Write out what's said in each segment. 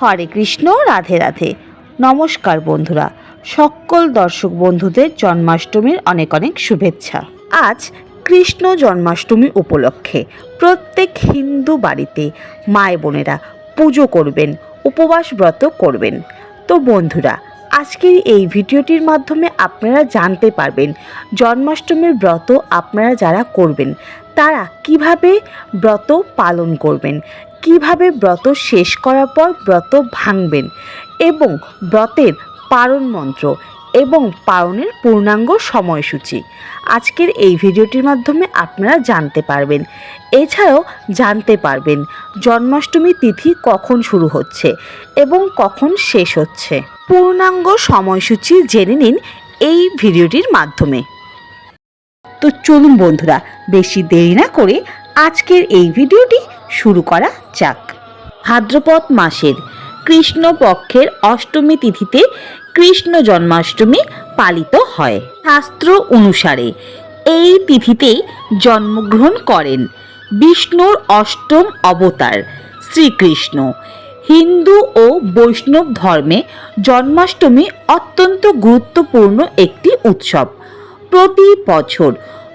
হরে কৃষ্ণ, রাধে রাধে। নমস্কার বন্ধুরা, সকল দর্শক বন্ধুদের জন্মাষ্টমীর অনেক অনেক শুভেচ্ছা। আজ কৃষ্ণ জন্মাষ্টমী উপলক্ষে প্রত্যেক হিন্দু বাড়িতে মায় বোনেরা পুজো করবেন, উপবাস ব্রত করবেন। তো বন্ধুরা, আজকের এই ভিডিওটির মাধ্যমে আপনারা জানতে পারবেন, জন্মাষ্টমীর ব্রত আপনারা যারা করবেন তারা কীভাবে ব্রত পালন করবেন? কীভাবে ব্রত শেষ করার পর ব্রত ভাঙবেন? এবং ব্রতের পারণ মন্ত্র এবং পারণের পূর্ণাঙ্গ সময়সূচি। আজকের এই ভিডিওটির মাধ্যমে আপনারা জানতে পারবেন। এছাড়াও জানতে পারবেন জন্মাষ্টমী তিথি কখন শুরু হচ্ছে এবং কখন শেষ হচ্ছে। পূর্ণাঙ্গ সময়সূচি জেনে নিন এই ভিডিওটির মাধ্যমে। তো চলুন বন্ধুরা, বেশি দেরি না করে আজকের এই ভিডিওটি শুরু করা যাক। ভাদ্রপদ মাসের কৃষ্ণ পক্ষের অষ্টমী তিথিতে কৃষ্ণ জন্মাষ্টমী পালিত হয়। শাস্ত্র অনুসারে এই তিথিতেই জন্মগ্রহণ করেন বিষ্ণুর অষ্টম অবতার শ্রীকৃষ্ণ। হিন্দু ও বৈষ্ণব ধর্মে জন্মাষ্টমী অত্যন্ত গুরুত্বপূর্ণ একটি উৎসব। প্রতি বছর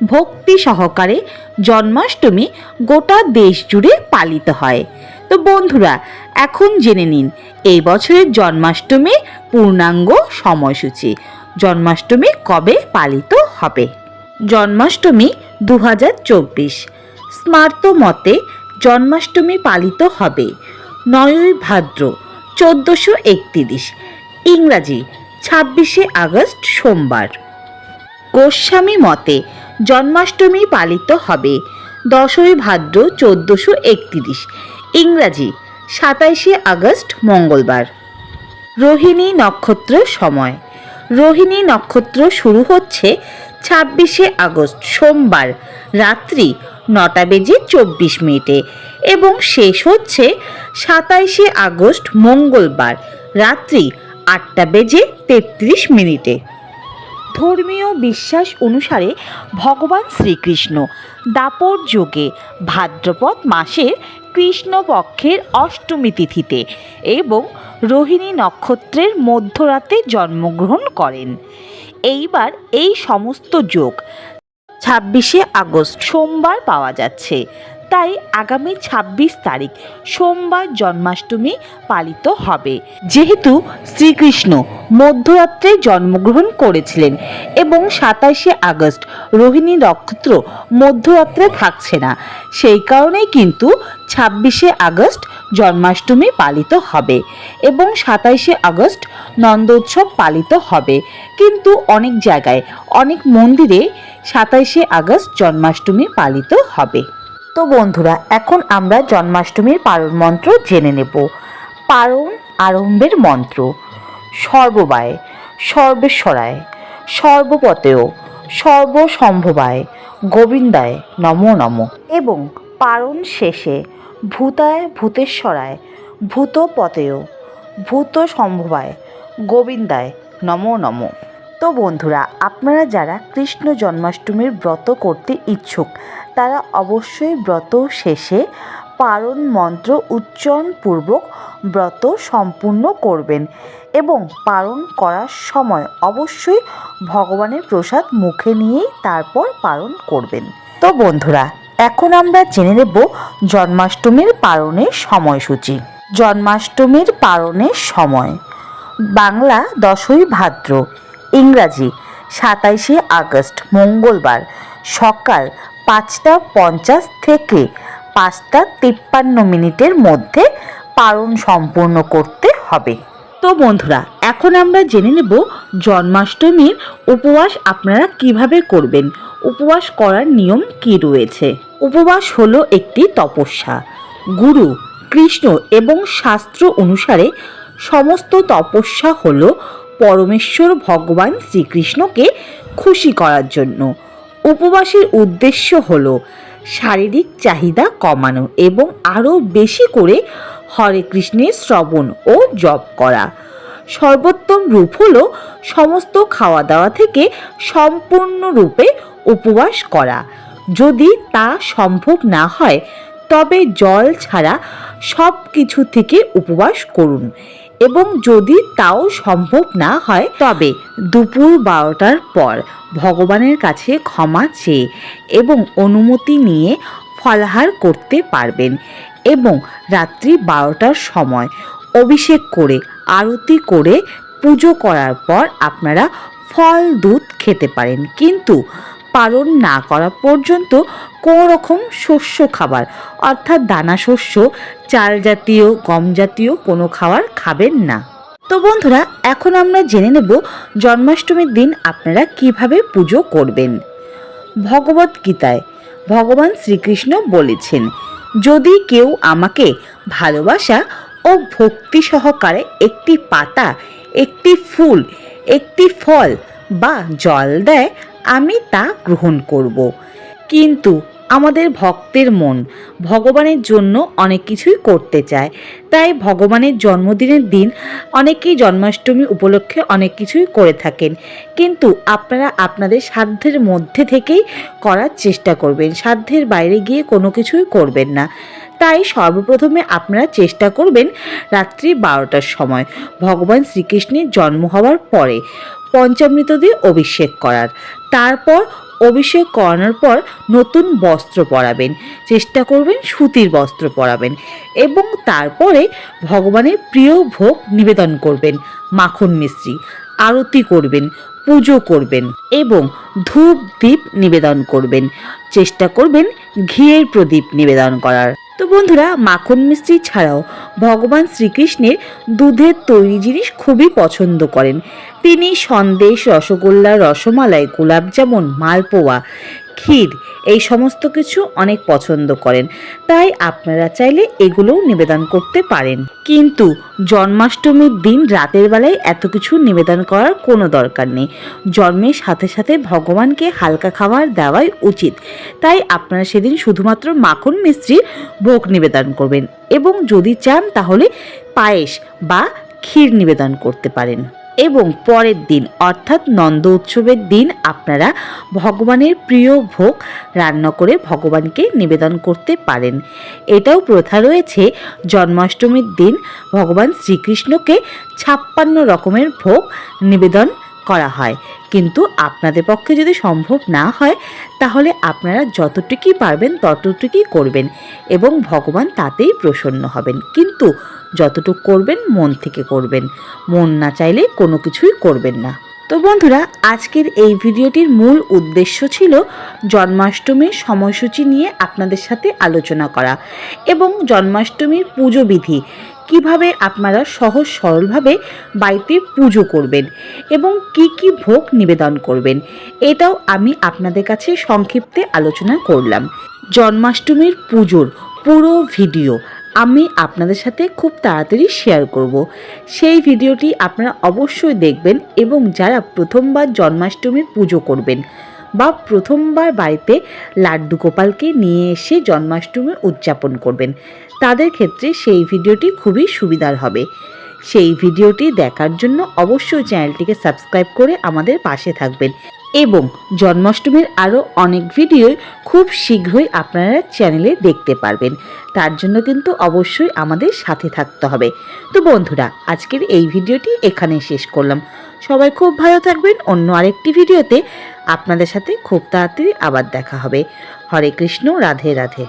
ভক্তি সহকারে জন্মাষ্টমী গোটা দেশ জুড়ে পালিত হয়। তো বন্ধুরা, এখন জেনে নিন, এই বছরের জন্মাষ্টমীর পূর্ণাঙ্গ সময়সূচি। জন্মাষ্টমী কবে পালিত হবে? জন্মাষ্টমী দু হাজার চব্বিশ। স্মার্ত মতে জন্মাষ্টমী পালিত হবে নয়ই ভাদ্র চোদ্দোশো একতিরিশ, ইংরাজি ছাব্বিশে আগস্ট সোমবার। গোস্বামী মতে জন্মাষ্টমী পালিত হবে। দশই ভাদ্র চোদ্দোশো একতিরিশ। ইংরাজি, সাতাইশে আগস্ট, মঙ্গলবার। রোহিণী নক্ষত্র সময়। রোহিণী নক্ষত্র শুরু হচ্ছে ছাব্বিশে আগস্ট, সোমবার। রাত্রি নটা বেজে চব্বিশ মিনিটে এবং শেষ হচ্ছে সাতাইশে আগস্ট, মঙ্গলবার। রাত্রি আটটা বেজে তেত্রিশ মিনিটে। ধর্মীয় বিশ্বাস অনুসারে ভগবান শ্রীকৃষ্ণ। দাপর যুগে, ভাদ্রপদ মাসের কৃষ্ণপক্ষের অষ্টমী তিথিতে এবং রোহিণী নক্ষত্রের মধ্যরাতে জন্মগ্রহণ করেন। এইবার এই সমস্ত যোগ ছাব্বিশে আগস্ট সোমবার পাওয়া যাচ্ছে। তাই আগামী ২৬ তারিখ সোমবার জন্মাষ্টমী পালিত হবে। যেহেতু শ্রীকৃষ্ণ মধ্যরাত্রে জন্মগ্রহণ করেছিলেন এবং সাতাশে আগস্ট রোহিণী নক্ষত্র মধ্যরাত্রে থাকছে না, সেই কারণেই কিন্তু ছাব্বিশে আগস্ট জন্মাষ্টমী পালিত হবে এবং সাতাইশে আগস্ট নন্দোৎসব পালিত হবে। কিন্তু অনেক জায়গায়, অনেক মন্দিরে সাতাইশে আগস্ট জন্মাষ্টমী পালিত হবে। তো বন্ধুরা, এখন আমরা জন্মাষ্টমীর পারণ মন্ত্র জেনে নেব। পারণ আরম্ভের মন্ত্র, সর্ববায়, সর্বেশ্বরায়, সর্বপতেয়, সর্বসম্ভবায়, গোবিন্দায় নমো নম। এবং পারণ শেষে ভূতায় ভূতেশ্বরায়, ভূতপতেয় ভূত সম্ভবায় গোবিন্দায় নমো নম। তো বন্ধুরা, আপনারা যারা কৃষ্ণ জন্মাষ্টমীর ব্রত করতে ইচ্ছুক, তারা অবশ্যই ব্রত শেষে পারণ মন্ত্র উচ্চারণপূর্বক ব্রত সম্পূর্ণ করবেন এবং পালন করার সময় অবশ্যই ভগবানের প্রসাদ মুখে নিয়েই তারপর পালন করবেন। তো বন্ধুরা, এখন আমরা জেনে নেব জন্মাষ্টমীর পালনের সময়সূচি। জন্মাষ্টমীর পালনের সময়, বাংলা দশই ভাদ্র। ইংরাজি, সাতাইশে আগস্ট, মঙ্গলবার, সকাল পাঁচটা পঞ্চাশ থেকে পাঁচটা তিপ্পান্ন মিনিটের মধ্যে পালন সম্পূর্ণ করতে হবে। তো বন্ধুরা, এখন আমরা জেনে নেব জন্মাষ্টমীর উপবাস আপনারা কীভাবে করবেন, উপবাস করার নিয়ম কি রয়েছে। উপবাস হলো একটি তপস্যা। গুরু, কৃষ্ণ এবং শাস্ত্র অনুসারে সমস্ত তপস্যা হলো পরমেশ্বর ভগবান শ্রীকৃষ্ণকে খুশি করার জন্য। উপবাসের উদ্দেশ্য হল শারীরিক চাহিদা কমানো এবং আরও বেশি করে হরে কৃষ্ণের শ্রবণ ও জপ করা। সর্বোত্তম রূপ হল সমস্ত খাওয়া দাওয়া থেকে সম্পূর্ণরূপে উপবাস করা। যদি তা সম্ভব না হয়, তবে জল ছাড়া সব কিছু থেকে উপবাস করুন। এবং যদি তাও সম্ভব না হয়, তবে দুপুর বারোটার পর ভগবানের কাছে ক্ষমা চেয়ে এবং অনুমতি নিয়ে ফলাহার করতে পারবেন এবং রাত্রি বারোটার সময় অভিষেক করে, আরতি করে, পুজো করার পর আপনারা ফল, দুধ খেতে পারেন। কিন্তু পালন না করা পর্যন্ত কোনো রকম শস্য খাবার, অর্থাৎ দানা শস্য, চাল জাতীয়, গম জাতীয় কোনো খাবার খাবেন না। তো বন্ধুরা, এখন আমরা জেনে নেব জন্মাষ্টমীর দিন আপনারা কীভাবে পুজো করবেন। ভগবত গীতায় ভগবান শ্রীকৃষ্ণ বলেছেন, যদি কেউ আমাকে ভালোবাসা ও ভক্তি সহকারে একটি পাতা, একটি ফুল, একটি ফল বা জল দেয় আমি তা গ্রহণ করব। কিন্তু আমাদের ভক্তের মন ভগবানের জন্য অনেক কিছুই করতে চায়। তাই ভগবানের জন্মদিনের দিন অনেকেই জন্মাষ্টমী উপলক্ষে অনেক কিছুই করে থাকেন। কিন্তু আপনারা আপনাদের সাধ্যের মধ্যে থেকেই করার চেষ্টা করবেন। সাধ্যের বাইরে গিয়ে কোনো কিছুই করবেন না। তাই সর্বপ্রথমে আপনারা চেষ্টা করবেন রাত্রি বারোটার সময় ভগবান শ্রীকৃষ্ণের জন্ম হওয়ার পরে। পঞ্চামৃত দিয়ে অভিষেক করার। তারপর অভিষেক করানোর পর নতুন বস্ত্র পরাবেন। চেষ্টা করবেন সুতির বস্ত্র পরাবেন এবং তারপরে ভগবানের প্রিয় ভোগ নিবেদন করবেন, মাখন মিশ্রি, আরতি করবেন, পুজো করবেন এবং ধূপ দ্বীপ নিবেদন করবেন। চেষ্টা করবেন ঘিয়ের প্রদীপ নিবেদন করার। তো বন্ধুরা, মাখন মিস্ত্রি ছাড়াও ভগবান শ্রীকৃষ্ণের দুধের তৈরি জিনিস খুবই পছন্দ করেন। তিনি সন্দেশ, রসগোল্লা, রসমালাই, গোলাপজামুন, মালপোয়া ক্ষীর। এই সমস্ত কিছু অনেক পছন্দ করেন। তাই আপনারা চাইলে এগুলোও নিবেদন করতে পারেন। কিন্তু জন্মাষ্টমীর দিন রাতের বেলায় এত কিছু নিবেদন করার কোনো দরকার নেই। জন্মের সাথে সাথে ভগবানকে হালকা খাবার দেওয়াই উচিত। তাই আপনারা সেদিন শুধুমাত্র মাখন মিস্ত্রির ভোগ নিবেদন করবেন এবং যদি চান তাহলে পায়েস বা ক্ষীর নিবেদন করতে পারেন। এবং পরের দিন, অর্থাৎ নন্দ উৎসবের দিন, আপনারা ভগবানের প্রিয় ভোগ রান্না করে ভগবানকে নিবেদন করতে পারেন। এটাও প্রথা রয়েছে, জন্মাষ্টমীর দিন ভগবান শ্রীকৃষ্ণকে ছাপ্পান্ন রকমের ভোগ নিবেদন করা হয়। কিন্তু আপনাদের পক্ষে যদি সম্ভব না হয়, তাহলে আপনারা যতটুকুই পারবেন ততটুকুই করবেন এবং ভগবান তাতেই প্রসন্ন হবেন। কিন্তু যতটুকু করবেন, মন থেকে করবেন। মন না চাইলে কোনো কিছুই করবেন না। তো বন্ধুরা, আজকের এই ভিডিওটির মূল উদ্দেশ্য ছিল জন্মাষ্টমীর সময়সূচি নিয়ে আপনাদের সাথে আলোচনা করা এবং জন্মাষ্টমীর পুজো বিধি কীভাবে আপনারা সহজ সরলভাবে বাড়িতে পুজো করবেন এবং কি কি ভোগ নিবেদন করবেন, এটাও আমি আপনাদের কাছে সংক্ষিপ্তে আলোচনা করলাম। জন্মাষ্টমীর পুজোর পুরো ভিডিও আমি আপনাদের সাথে খুব তাড়াতাড়ি শেয়ার করব। সেই ভিডিওটি আপনারা অবশ্যই দেখবেন এবং যারা প্রথমবার জন্মাষ্টমীর পুজো করবেন বা প্রথমবার বাড়িতে লাড্ডু গোপালকে নিয়ে এসে জন্মাষ্টমী উদযাপন করবেন তাদের ক্ষেত্রে সেই ভিডিওটি খুবই সুবিধার হবে। সেই ভিডিওটি দেখার জন্য অবশ্যই চ্যানেলটিকে সাবস্ক্রাইব করে আমাদের পাশে থাকবেন এবং জন্মাষ্টমীর আরও অনেক ভিডিও খুব শীঘ্রই আপনারা চ্যানেলে দেখতে পারবেন। তার জন্য কিন্তু অবশ্যই আমাদের সাথে থাকতে হবে। তো বন্ধুরা, আজকের এই ভিডিওটি এখানেই শেষ করলাম। সবাই খুব ভালো থাকবেন। অন্য আরেকটি ভিডিওতে আপনাদের সাথে খুব তাড়াতাড়ি আবার দেখা হবে। হরে কৃষ্ণ, রাধে রাধে।